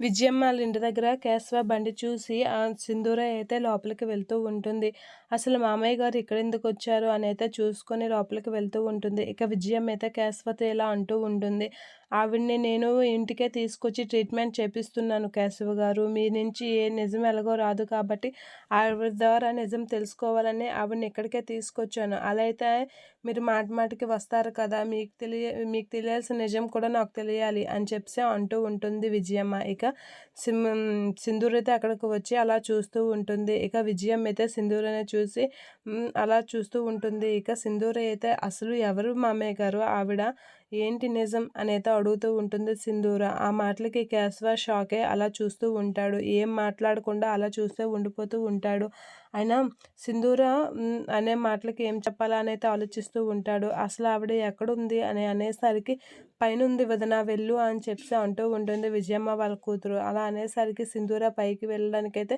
విజయమ్మ వాళ్ళ ఇంటి దగ్గర కేశవ బండి చూసి ఆ సింధూర అయితే లోపలికి వెళ్తూ ఉంటుంది. అసలు మామయ్య గారు ఇక్కడ ఎందుకు వచ్చారు అని అయితే చూసుకొని లోపలికి వెళ్తూ ఉంటుంది. ఇక విజయం అయితే కేశవతో ఇలా అంటూ ఉంటుంది. ఆవిడ్ని నేను ఇంటికే తీసుకొచ్చి ట్రీట్మెంట్ చేపిస్తున్నాను కేశవ గారు. మీ నుంచి ఏ నిజం ఎలాగో రాదు కాబట్టి ఆవిడ ద్వారా నిజం తెలుసుకోవాలని ఆవిడని ఇక్కడికే తీసుకొచ్చాను. అలా అయితే మీరు మాట మాటికి వస్తారు కదా మీకు తెలియ మీకు తెలియాల్సిన నిజం కూడా నాకు తెలియాలి అని చెప్పి అంటూ ఉంటుంది విజయమ్మ. ఇక సిమ్ సింధూర్ అయితే అక్కడికి వచ్చి అలా చూస్తూ ఉంటుంది. ఇక విజయం అయితే సింధూరనే చూసి అలా చూస్తూ ఉంటుంది. ఇక సింధూర అయితే అసలు ఎవరు మామయ్య గారు? ఆవిడ ఏంటి నిజం అనేది అడుగుతూ ఉంటుంది సింధూర. ఆ మాటలకి కేశవ షాకే అలా చూస్తూ ఉంటాడు. ఏం మాట్లాడకుండా అలా చూస్తూ ఉండిపోతూ ఉంటాడు. అయినా సింధూర అనే మాటలకి ఏం చెప్పాలా? అనేది ఆలోచిస్తూ ఉంటాడు. అసలు ఆవిడ ఎక్కడుంది? అని అనేసరికి పైన ఉంది వదన వెళ్ళు అని చెప్పి అంటూ ఉంటుంది విజయమ్మ వాళ్ళ కూతురు. అలా అనేసరికి సింధూర పైకి వెళ్ళడానికైతే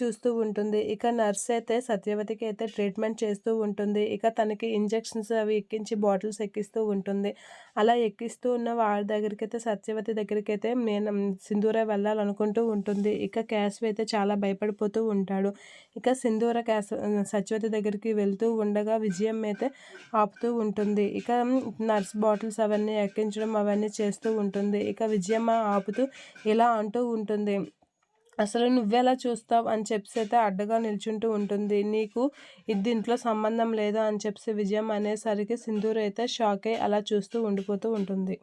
చూస్తూ ఉంటుంది. ఇక నర్స్ అయితే సత్యవతికి అయితే ట్రీట్మెంట్ చేస్తూ ఉంటుంది. ఇక తనకి ఇంజెక్షన్స్ అవి ఎక్కించి బాటిల్స్ ఎక్కిస్తూ ఉంటుంది. అలా ఎక్కిస్తూ ఉన్న వాళ్ళ దగ్గరికి అయితే సత్యవతి దగ్గరికి అయితే నేను సింధూర వెళ్ళాలనుకుంటూ ఉంటుంది. ఇక క్యాష్ అయితే చాలా భయపడిపోతూ ఉంటాడు. ఇక సింధూర క్యాస్ సత్యవతి దగ్గరికి వెళ్తూ ఉండగా విజయం అయితే ఆపుతూ ఉంటుంది. ఇక నర్స్ బాటిల్స్ అవన్నీ ఎక్కించడం అవన్నీ చేస్తూ ఉంటుంది. ఇక విజయమ్మ ఆపుతూ ఇలా అంటూ ఉంటుంది. అసలు నువ్వెలా చూస్తావు అని చెప్పి అయితే అడ్డగా నిల్చుంటూ ఉంటుంది. నీకు ఇది సంబంధం లేదా అని చెప్పి విజయం అనేసరికి సింధూర్ అయితే షాక్ అయి అలా చూస్తూ ఉండిపోతూ ఉంటుంది.